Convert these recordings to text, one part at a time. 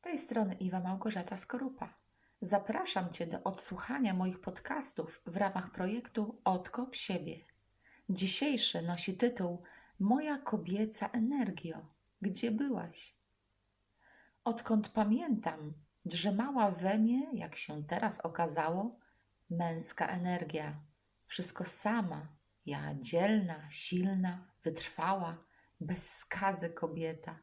Z tej strony Iwa Małgorzata Skorupa. Zapraszam Cię do odsłuchania moich podcastów w ramach projektu Odkop siebie. Dzisiejszy nosi tytuł Moja kobieca energio, gdzie byłaś? Odkąd pamiętam, drzemała we mnie, jak się teraz okazało, męska energia. Wszystko sama, ja dzielna, silna, wytrwała, bez skazy kobieta.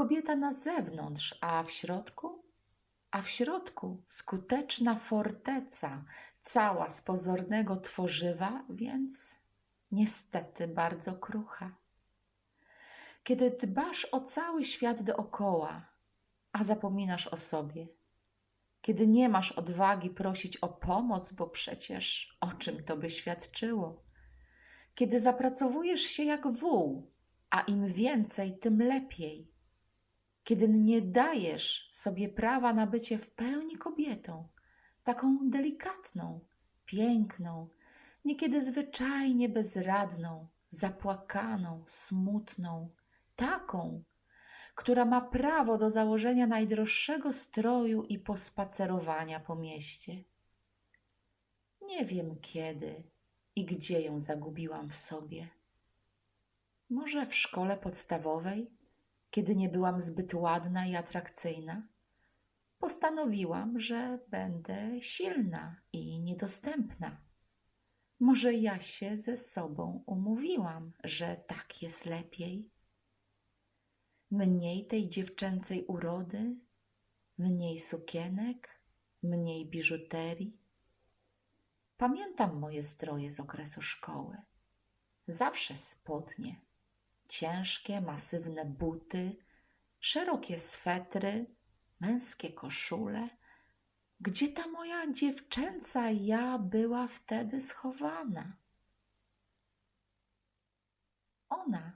Kobieta na zewnątrz, a w środku? A w środku skuteczna forteca, cała z pozornego tworzywa, więc niestety bardzo krucha. Kiedy dbasz o cały świat dookoła, a zapominasz o sobie, kiedy nie masz odwagi prosić o pomoc, bo przecież o czym to by świadczyło, kiedy zapracowujesz się jak wół, a im więcej, tym lepiej, kiedy nie dajesz sobie prawa na bycie w pełni kobietą, taką delikatną, piękną, niekiedy zwyczajnie bezradną, zapłakaną, smutną, taką, która ma prawo do założenia najdroższego stroju i pospacerowania po mieście. Nie wiem kiedy i gdzie ją zagubiłam w sobie. Może w szkole podstawowej, kiedy nie byłam zbyt ładna i atrakcyjna, postanowiłam, że będę silna i niedostępna. Może ja się ze sobą umówiłam, że tak jest lepiej. Mniej tej dziewczęcej urody, mniej sukienek, mniej biżuterii. Pamiętam moje stroje z okresu szkoły. Zawsze spodnie, ciężkie, masywne buty, szerokie swetry, męskie koszule. Gdzie ta moja dziewczęca ja była wtedy schowana? Ona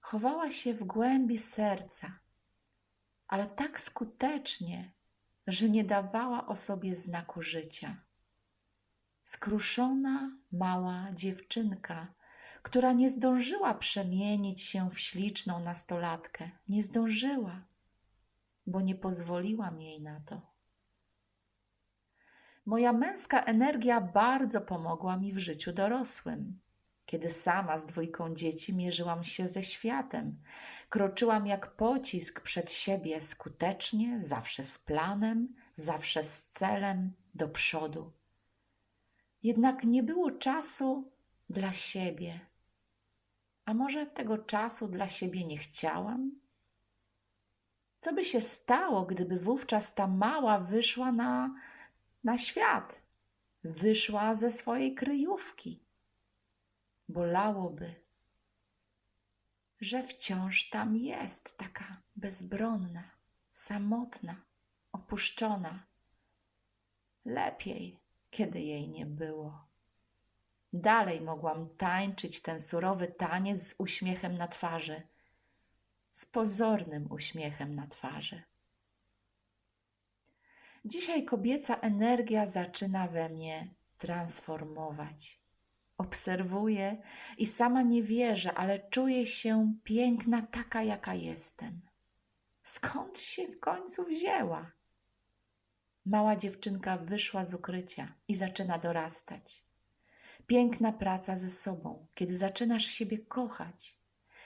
chowała się w głębi serca, ale tak skutecznie, że nie dawała o sobie znaku życia. Skruszona, mała dziewczynka, która nie zdążyła przemienić się w śliczną nastolatkę. Nie zdążyła, bo nie pozwoliłam jej na to. Moja męska energia bardzo pomogła mi w życiu dorosłym. Kiedy sama z dwójką dzieci mierzyłam się ze światem, kroczyłam jak pocisk przed siebie skutecznie, zawsze z planem, zawsze z celem do przodu. Jednak nie było czasu dla siebie. A może tego czasu dla siebie nie chciałam? Co by się stało, gdyby wówczas ta mała wyszła na, na świat, wyszła ze swojej kryjówki? Bolałoby, że wciąż tam jest taka bezbronna, samotna, opuszczona. Lepiej, kiedy jej nie było. Dalej mogłam tańczyć ten surowy taniec z uśmiechem na twarzy, z pozornym uśmiechem na twarzy. Dzisiaj kobieca energia zaczyna we mnie transformować. Obserwuję i sama nie wierzę, ale czuję się piękna taka, jaka jestem. Skąd się w końcu wzięła? Mała dziewczynka wyszła z ukrycia i zaczyna dorastać. Piękna praca ze sobą, kiedy zaczynasz siebie kochać,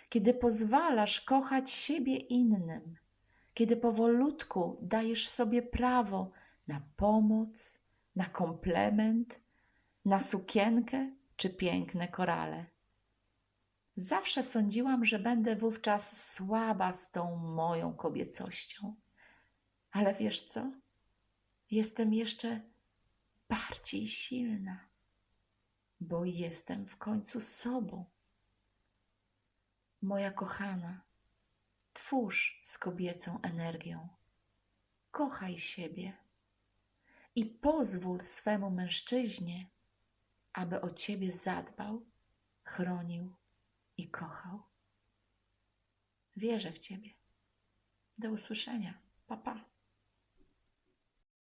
kiedy pozwalasz kochać siebie innym, kiedy powolutku dajesz sobie prawo na pomoc, na komplement, na sukienkę czy piękne korale. Zawsze sądziłam, że będę wówczas słaba z tą moją kobiecością. Ale wiesz co? Jestem jeszcze bardziej silna bo jestem w końcu sobą. Moja kochana, twórz z kobiecą energią. Kochaj siebie i pozwól swemu mężczyźnie, aby o ciebie zadbał, chronił i kochał. Wierzę w ciebie. Do usłyszenia. Pa, pa.